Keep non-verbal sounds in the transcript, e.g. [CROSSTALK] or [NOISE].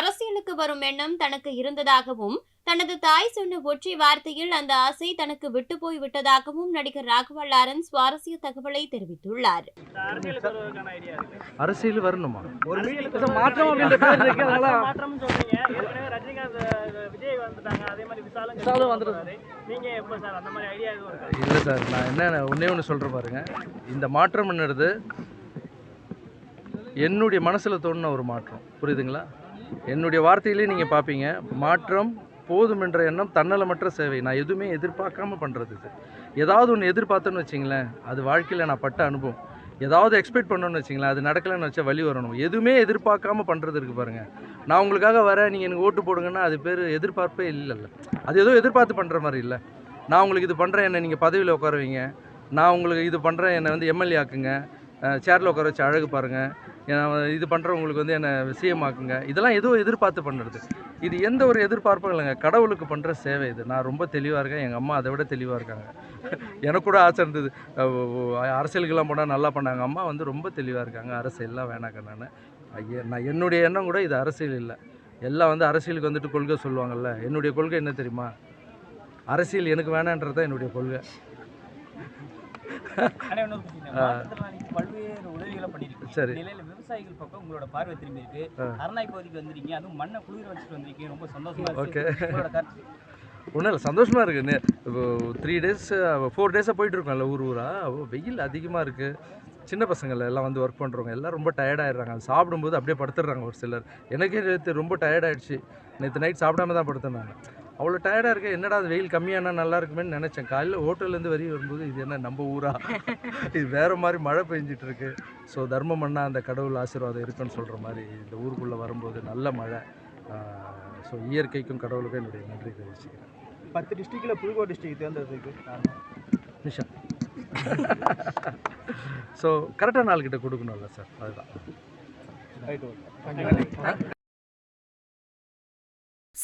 அரசியலுக்கு வரும் எண்ணம் தனக்கு இருந்ததாகவும் தனது தாய் சொன்ன ஒற்றை வார்த்தையில் அந்த ஆசை தனக்கு விட்டு போய் விட்டதாகவும் நடிகர் ராகவா லாரன்ஸ் சுவாரஸ்ய தகவலை தெரிவித்துள்ளார். அரசியல் வரணுமா? ஒரு மீட்டிங் மாற்றம் அப்படின்ற பேர் இருக்கு அதனால மாற்றம் சொல்றீங்க. ஏற்கனவே ரஜினிகாந்த் அஹ், விஜய் வந்துட்டாங்க. அதே மாதிரி விசாலும் விசாலும் வந்துருது. வந்துருக்காரு நீங்க எப்போ சார் அந்த மாதிரி ஐடியா எதுவும் இருக்கா? இல்லை சார் நான் என்ன ஒன்றே ஒன்று சொல்கிறேன் பாருங்க. இந்த மாற்றம்ன்றது என்னுடைய மனசில் தோணுன ஒரு மாற்றம். புரியுதுங்களா? என்னுடைய வார்த்தையிலே நீங்கள் பார்ப்பீங்க மாற்றம் போதும் என்ற எண்ணம் தன்னலமற்ற சேவை. நான் எதுவுமே எதிர்பார்க்காம பண்ணுறது இது. ஏதாவது ஒன்று எதிர்பார்த்தேன்னு வச்சிங்களேன் அது வாழ்க்கையில் நான் பட்ட அனுபவம். ஏதாவது எக்ஸ்பெக்ட் பண்ணணும்னு வச்சிங்களேன் அது நடக்கலைன்னு வச்சா வழி வரணும். எதுவுமே எதிர்பார்க்காம பண்ணுறது இருக்குது பாருங்கள் நான் உங்களுக்காக வரேன் நீங்கள் எனக்கு ஓட்டு போடுங்கன்னா அது பேர் எதிர்பார்ப்பே இல்லைல்ல. அது ஏதோ எதிர்பார்த்து பண்ணுற மாதிரி இல்லை. நான் உங்களுக்கு இது பண்ணுறேன் என்னை நீங்கள் பதவியில் உட்காருவீங்க. நான் உங்களுக்கு இது பண்ணுறேன் என்னை வந்து எம்எல்ஏ ஆக்குங்க. சேரில் உட்கார வச்சு அழகு பாருங்கள் இது பண்ணுறவங்களுக்கு வந்து என்னை விஷயமாக்குங்க. இதெல்லாம் எதுவும் எதிர்பார்த்து பண்ணுறது இது எந்த ஒரு எதிர்பார்ப்பும் இல்லைங்க. கடவுளுக்கு பண்ணுற சேவை இது. நான் ரொம்ப தெளிவாக இருக்கேன். எங்கள் அம்மா அதை விட தெளிவாக இருக்காங்க. எனக்கு கூட ஆசை இருந்தது. அரசியலுக்கெல்லாம் போனால் நல்லா பண்ணாங்க. அம்மா வந்து ரொம்ப தெளிவாக இருக்காங்க. அரசியல்லாம் வேணாக்க நான். ஐயா நான் என்னுடைய எண்ணம் கூட இது அரசியல் இல்லை. எல்லாம் வந்து அரசியலுக்கு வந்துட்டு கொள்கை சொல்லுவாங்கள்ல என்னுடைய கொள்கை என்ன தெரியுமா? அரசியல் எனக்கு வேணான்றது தான் என்னுடைய கொள்கை. பல்வேறு உதவிகளை பண்ணிருக்கீங்க சரி. நிலையில விவசாயிகள் பக்கம் உங்களோட பார்வை திரும்பி இருக்கு. அரணாய் பகுதிக்கு வந்திருக்கீங்க. அதுவும் மண்ணை குளிர வச்சுட்டு வந்திருக்கீங்க. ரொம்ப சந்தோஷமா இருக்கு. உங்களோட கருத்து ஒன்றும் இல்லை சந்தோஷமாக இருக்குது இப்போ த்ரீ டேஸ் ஃபோர் டேஸாக போயிட்டுருக்கோம்ல ஊர் ஊராக வெயில் அதிகமாக இருக்குது சின்ன பசங்கள் எல்லாம் வந்து ஒர்க் பண்ணுறவங்க எல்லாம் ரொம்ப டயர்டாயிடுறாங்க அது சாப்பிடும்போது அப்படியே படுத்துடுறாங்க ஒரு சிலர். எனக்கே நேற்று ரொம்ப டயர்டாயிடுச்சு நேற்று நைட் சாப்பிடாம தான் படுத்தேன் நான் அவ்வளோ டயர்டாக இருக்கு என்னடா அது வெயில் கம்மியானா நல்லா இருக்குமேன்னு நினச்சேன். காலையில் ஹோட்டல்லேருந்து வரி வரும்போது இது என்ன நம்ம ஊரா? [LAUGHS] இது வேறு மாதிரி மழை பெஞ்சிட்டு இருக்கு. ஸோ தர்மம் பண்ணால் அந்த கடவுள் ஆசீர்வாதம் இருக்குன்னு சொல்கிற மாதிரி இந்த ஊருக்குள்ளே வரும்போது நல்ல மழை. ஸோ இயற்கைக்கும் கடவுளுக்கும் என்னுடைய நன்றி தெரிவிச்சுக்கிறேன். பத்து டிஸ்ட்ரிக்ட்ல புதுக்கோட்டை டிஸ்ட்ரிக்ட் தேர்ந்தெடுத்துருக்கு நிஷா. [LAUGHS] ஸோ கரெக்டான நாள்கிட்ட கொடுக்கணும்ல சார். அதுதான். Right okay